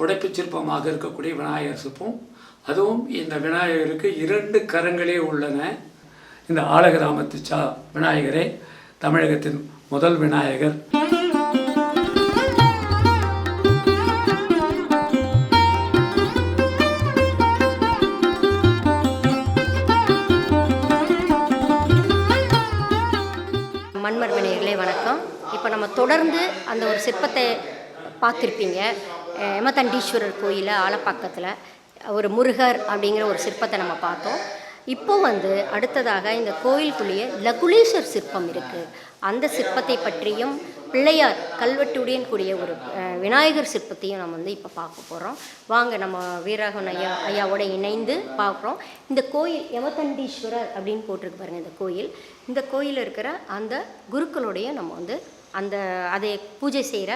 புடைப்புச் சிற்பமாக இருக்கக்கூடிய விநாயகர் சிற்பம். அதுவும் இந்த விநாயகருக்கு இரண்டு கரங்களே உள்ளன. இந்த ஆலகிராமத்து சா விநாயகரே தமிழகத்தின் முதல் விநாயகர். மண்மர்மணிகளே வணக்கம். இப்போ நம்ம தொடர்ந்து அந்த ஒரு சிற்பத்தை பார்த்துருப்பீங்க. ஏமதண்டீஸ்வரர் எமதண்டீஸ்வரர் ஆலப்பாக்கத்தில் ஒரு முருகர் அப்படிங்கிற ஒரு சிற்பத்தை நம்ம பார்த்தோம். இப்போ வந்து அடுத்ததாக இந்த கோயிலுக்குள்ளேயே லகுலேஸ்வர் சிற்பம் இருக்குது அந்த சிற்பத்தை பற்றியும் பிள்ளையார் கல்வெட்டுடன் கூடிய ஒரு விநாயகர் சிற்பத்தையும் நம்ம வந்து இப்போ பார்க்க போகிறோம் வாங்க நம்ம வீரகன் ஐயா ஐயாவோட இணைந்து பார்க்குறோம். இந்த கோயில் யமதண்டீஸ்வரர் அப்படின்னு போட்டிருக்கு பாருங்கள் இந்த கோயில். இந்த கோயில் இருக்கிற அந்த குருக்களுடைய நம்ம வந்து அந்த அதை பூஜை செய்கிற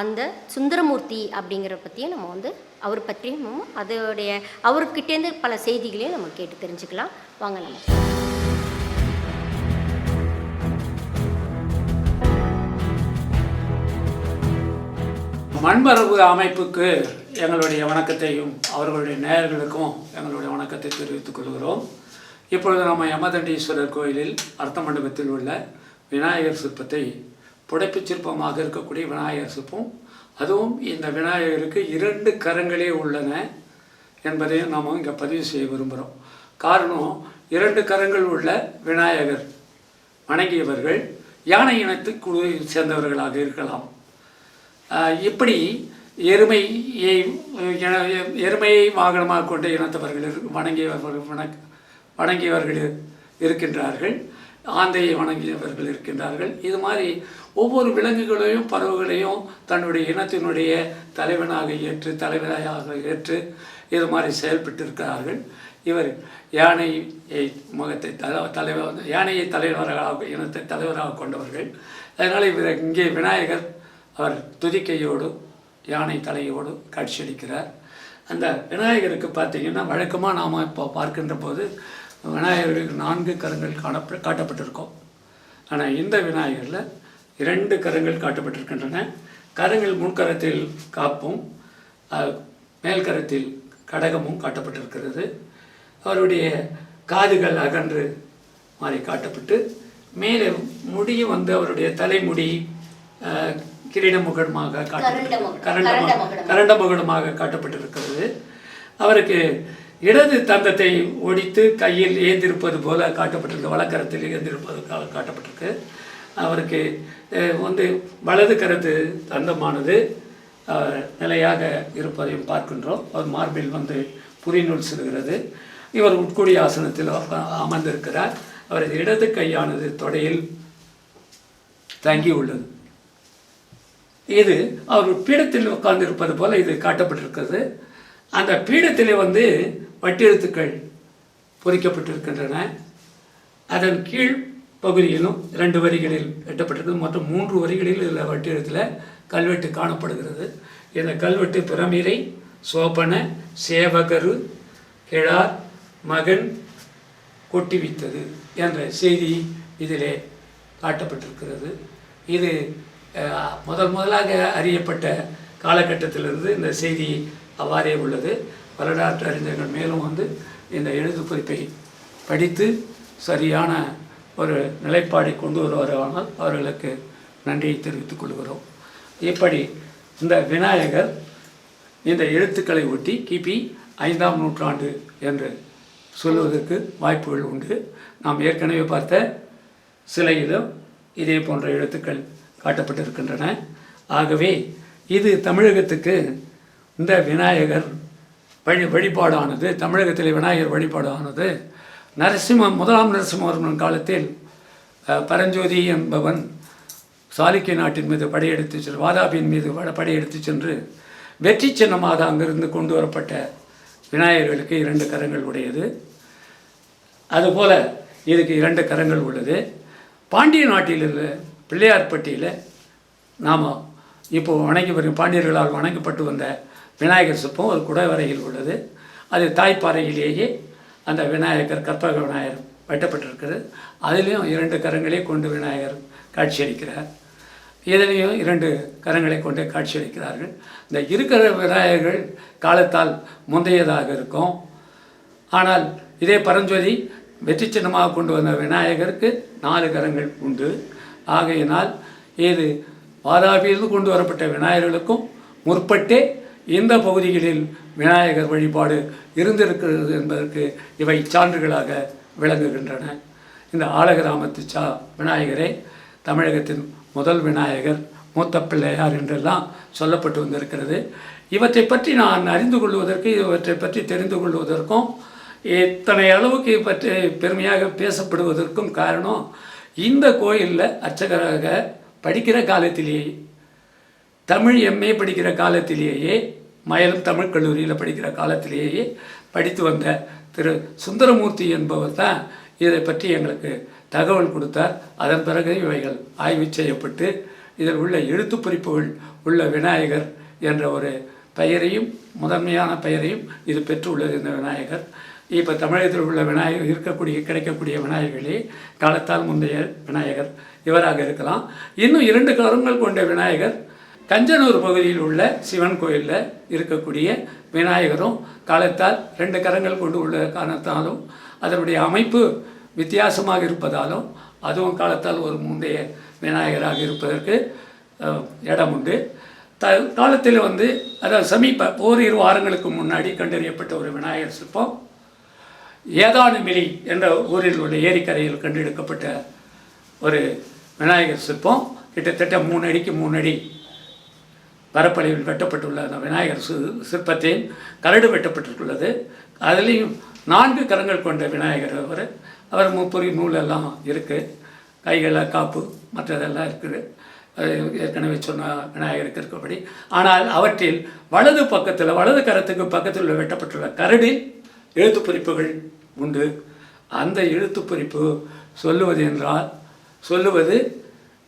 அந்த சுந்தரமூர்த்தி அப்படிங்கிற பற்றியும் நம்ம வந்து அவர் பற்றியும் நம்ம அதோடைய அவர்கிட்டேருந்து பல செய்திகளையும் நம்ம கேட்டு தெரிஞ்சுக்கலாம். வாங்க நம்ம. மண்மரபு அமைப்புக்கு எங்களுடைய வணக்கத்தையும் அவர்களுடைய நேயர்களுக்கும் எங்களுடைய வணக்கத்தை தெரிவித்துக் கொள்கிறோம். இப்பொழுது நம்ம யமதண்டீஸ்வரர் கோயிலில் அர்த்த மண்டபத்தில் உள்ள விநாயகர் சிற்பத்தை புடைப்பு சிற்பமாக இருக்கக்கூடிய விநாயகர் சிற்பம். அதுவும் இந்த விநாயகருக்கு இரண்டு கரங்களே உள்ளன என்பதையும் நாம் இங்கே பதிவு செய்ய விரும்புகிறோம் காரணம் இரண்டு கரங்கள் உள்ள விநாயகர் வணங்கியவர்கள் யானை இனத்து குழு சேர்ந்தவர்களாக இருக்கலாம். இப்படி எருமையை எருமையை வாகனமாக கொண்ட இனத்தவர்கள் வணங்கியவர்கள் வணக் வணங்கியவர்கள் இருக்கின்றார்கள். ஆந்தையை வணங்கியவர்கள் இருக்கின்றார்கள். இது மாதிரி ஒவ்வொரு விலங்குகளையும் பறவைகளையும் தன்னுடைய இனத்தினுடைய தலைவனாக ஏற்று தலைவராக ஏற்று இது மாதிரி செயல்பட்டு இருக்கிறார்கள் இவர் யானையை முகத்தை தல தலைவர் யானையை தலைவராக இனத்தை தலைவராக கொண்டவர்கள். அதனால் இவர் இங்கே விநாயகர் அவர் துதிக்கையோடு யானை தலையோடு காட்சியளிக்கிறார். அந்த விநாயகருக்கு பார்த்தீங்கன்னா வழக்கமாக நாம் இப்போ பார்க்கின்ற போது விநாயகருக்கு நான்கு கரங்கள் காணப்ப காட்டப்பட்டிருக்கும். ஆனால் இந்த விநாயகரில் இரண்டு கரங்கள் காட்டப்பட்டிருக்கின்றன. கரங்கள் முன்கரத்தில் காப்பும் அஹ், மேல் கரத்தில் கடகமும் காட்டப்பட்டிருக்கிறது. அவருடைய காதுகள் அகன்று மாதிரி காட்டப்பட்டு மேலே முடியும் வந்து அவருடைய தலைமுடி அஹ், கிரீடமுகமாக காட்டப்பட்டு கரண்ட கரண்டமுகமாக காட்டப்பட்டிருக்கிறது. அவருக்கு இடது தந்தத்தை ஒடித்து கையில் ஏந்திருப்பது போல காட்டப்பட்டிருக்கு வழக்கரத்தில் ஏந்திருப்பது காட்டப்பட்டிருக்கு. அவருக்கு வந்து வலது கரத்து தந்தமானது நிலையாக இருப்பதையும் பார்க்கின்றோம். அவர் மார்பில் வந்து புரிநூல் சிறுகிறது. இவர் உட்கொடி ஆசனத்தில் அமர்ந்திருக்கிறார். அவரது இடது கையானது தொடையில் தங்கி உள்ளது இது அவர் பீடத்தில் உட்கார்ந்து இருப்பது போல இது காட்டப்பட்டிருக்கிறது. அந்த பீடத்திலே வந்து வட்டெழுத்துக்கள் பொறிக்கப்பட்டிருக்கின்றன. அதன் கீழ் பகுதியிலும் இரண்டு வரிகளில் வெட்டப்பட்டிருக்கு மற்றும் மூன்று வரிகளில் இதில் வட்டெழுத்தில் கல்வெட்டு காணப்படுகிறது. இந்த கல்வெட்டு பிரமிரை சோபன சேவகரு கிழார் மகன் கொட்டிவித்தது என்ற செய்தி இதிலே காட்டப்பட்டிருக்கிறது. இது முதல் முதலாக அறியப்பட்ட காலகட்டத்திலிருந்து இந்த செய்தி அவ்வாறே உள்ளது. வரலாற்று அறிஞர்கள் மேலும் வந்து இந்த எழுது குறிப்பை படித்து சரியான ஒரு நிலைப்பாடை கொண்டு வருவாரானால் அவர்களுக்கு நன்றியை தெரிவித்துக் கொள்கிறோம். இப்படி இந்த விநாயகர் இந்த எழுத்துக்களை ஒட்டி கிபி ஐந்தாம் நூற்றாண்டு என்று சொல்வதற்கு வாய்ப்புகள் உண்டு. நாம் ஏற்கனவே பார்த்த சிலையிலும் இதே போன்ற எழுத்துக்கள் காட்டப்பட்டிருக்கின்றன. ஆகவே இது தமிழகத்துக்கு இந்த விநாயகர் வழி வழிபாடானது தமிழகத்தில் விநாயகர் வழிபாடானது நரசிம்ம முதலாம் நரசிம்மவர்மன் காலத்தில் பரஞ்சோதி என்பவன் சாளுக்கிய நாட்டின் மீது படையெடுத்து சென்று வாதாபியின் மீது வட- படையெடுத்து சென்று வெற்றி சின்னமாக அங்கிருந்து கொண்டு வரப்பட்ட விநாயகர்களுக்கு இரண்டு கரங்கள் உடையது. அதுபோல் இதுக்கு இரண்டு கரங்கள் உள்ளது. பாண்டிய நாட்டில் உள்ள பிள்ளையார்பட்டியில் நாம் இப்போது வணங்கி வரும் பாண்டியர்களால் வணங்கப்பட்டு வந்த விநாயகர் சிற்பம் ஒரு குடவரையில் உள்ளது. அது தாய்ப்பாறையிலேயே அந்த விநாயகர் கற்பக விநாயகர் வெட்டப்பட்டிருக்கிறது. அதிலையும் இரண்டு கரங்களே கொண்டு விநாயகர் காட்சியளிக்கிறார். இதிலையும் இரண்டு கரங்களை கொண்டு காட்சியளிக்கிறார்கள். இந்த இருக்கிற விநாயகர்கள் காலத்தால் முந்தையதாக இருக்கும். ஆனால் இதே பரஞ்சோதி வெற்றி சின்னமாக கொண்டு வந்த விநாயகருக்கு நாலு கரங்கள் உண்டு. ஆகையினால் இது வாதாபியிலிருந்து கொண்டு வரப்பட்ட விநாயகர்களுக்கும் முற்பட்டே இந்த பகுதிகளில் விநாயகர் வழிபாடு இருந்திருக்கிறது என்பதற்கு இவை சான்றுகளாக விளங்குகின்றன. இந்த ஆலகிராமத்து சா விநாயகரே தமிழகத்தின் முதல் விநாயகர் மூத்த பிள்ளையார் என்றெல்லாம் சொல்லப்பட்டு வந்திருக்கிறது. இவற்றை பற்றி நான் அறிந்து கொள்வதற்கு இவற்றை பற்றி தெரிந்து கொள்வதற்கும் இத்தனை அளவுக்கு பற்றி பெருமையாக பேசப்படுவதற்கும் காரணம் இந்த கோயிலில் அர்ச்சகராக படிக்கிற காலத்திலேயே தமிழ் எம்ஏ படிக்கிற காலத்திலேயே மயிலம் தமிழ் கல்லூரியில் படிக்கிற காலத்திலேயே படித்து வந்த திரு சுந்தரமூர்த்தி என்பவர் தான் இதை பற்றி எங்களுக்கு தகவல் கொடுத்தார். அதன் பிறகு இவைகள் ஆய்வு செய்யப்பட்டு இதில் உள்ள எழுத்து குறிப்புகள் உள்ள விநாயகர் என்ற ஒரு பெயரையும் முதன்மையான பெயரையும் இது பெற்றுள்ளது இந்த விநாயகர். இப்போ தமிழகத்தில் உள்ள விநாயகர் இருக்கக்கூடிய கிடைக்கக்கூடிய விநாயகர்களே காலத்தால் முந்தைய விநாயகர் இவராக இருக்கலாம். இன்னும் இரண்டு கரங்கள் கொண்ட விநாயகர் கஞ்சனூர் பகுதியில் உள்ள சிவன் கோயிலில் இருக்கக்கூடிய விநாயகரும் காலத்தால் ரெண்டு கரங்கள் கொண்டு உள்ள காரணத்தாலும் அதனுடைய அமைப்பு வித்தியாசமாக இருப்பதாலும் அதுவும் காலத்தால் ஒரு முந்தைய விநாயகராக இருப்பதற்கு இடம் உண்டு த காலத்தில் வந்து அதாவது சமீப ஓரிரு வாரங்களுக்கு முன்னாடி கண்டறியப்பட்ட ஒரு விநாயகர் சிற்பம் ஏதானுமிலி என்ற ஊரில் உள்ள ஏரிக்கரையில் கண்டெடுக்கப்பட்ட ஒரு விநாயகர் சிற்பம். கிட்டத்தட்ட மூணு அடிக்கு மூணு அடி பரப்பளவில் வெட்டப்பட்டுள்ள அந்த விநாயகர் சி சிற்பத்தையும் கரடு வெட்டப்பட்டுள்ளது அதுலேயும் நான்கு கரங்கள் கொண்ட விநாயகர் அவர். அவர் முப்பொறி நூலெல்லாம் இருக்குது கைகளில் காப்பு மற்றதெல்லாம் இருக்குது. ஏற்கனவே சொன்ன விநாயகருக்கு இருக்கபடி. ஆனால் அவற்றில் வலது பக்கத்தில் வலது கரத்துக்கு பக்கத்தில் உள்ள வெட்டப்பட்டுள்ள கரடில் எழுத்து குறிப்புகள் உண்டு. அந்த எழுத்து குறிப்பு சொல்லுவது என்றால் சொல்லுவது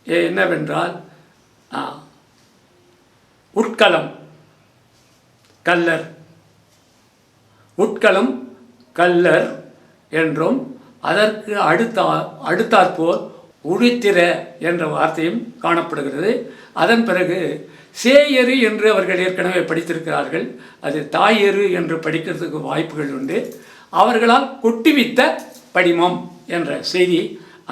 என்னவென்றால் உட்கலம் கல்லர். உட்கலம் கல்லர் என்றும் அதற்கு அடுத்த அடுத்தாற்போல் உழித்திர என்ற வார்த்தையும் காணப்படுகிறது. அதன் பிறகு சேயரு என்று அவர்கள் ஏற்கனவே படித்திருக்கிறார்கள். அது தாயரு என்று படிக்கிறதுக்கு வாய்ப்புகள் உண்டு. அவர்களால் கொட்டிவித்த படிமம் என்ற செய்தி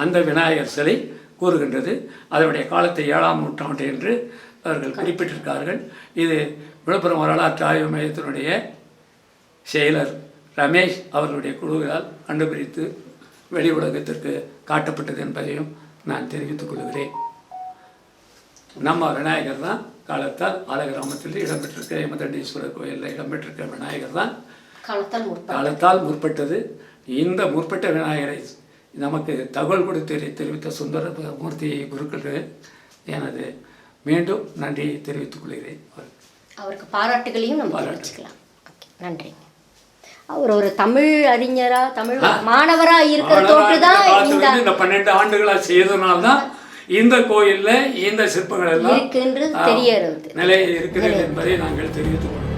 அந்த விநாயகர் சிலை கூறுகின்றது. அதனுடைய காலத்தை ஏழாம் நூற்றாண்டு என்று அவர்கள் குறிப்பிட்டிருக்கார்கள். இது விழுப்புரம் வரலாற்று ஆய்வு மையத்தினுடைய செயலர் ரமேஷ் அவர்களுடைய குழுவினால் கண்டுபிடித்து வெளி உலகத்திற்கு காட்டப்பட்டது என்பதையும் நான் தெரிவித்துக் கொள்கிறேன். நம்ம விநாயகர் தான் காலத்தால் ஆலகிராமத்தில் இடம்பெற்றிருக்க யமதண்டீஸ்வரர் கோயிலில் இடம்பெற்றிருக்க விநாயகர் தான். காலத்தால் முற்ப காலத்தால் முற்பட்டது. இந்த முற்பட்ட விநாயகரை நமக்கு தகவல் கொடுத்து தெரிவித்த சுந்தர மூர்த்தி குருக்களுக்கு எனது மீண்டும் நன்றியை தெரிவித்துக் கொள்கிறேன். அவருக்கு பாராட்டுகளையும் நம்ம. தெரிவிச்சுக்கலாம். ஓகே நன்றிங்க அவர் ஒரு தமிழ் அறிஞரா தமிழ் மாணவரா இருக்கிற தோற்று தான் இந்த பன்னெண்டு ஆண்டுகளா செய்தனால தான் இந்த கோயில்ல இந்த சிற்பங்கள் எல்லாம் இருக்குன்றது ஆ, தெரியறது நிலை இருக்கிறது என்பதை நாங்கள் தெரிவித்துக் கொள்கிறோம்.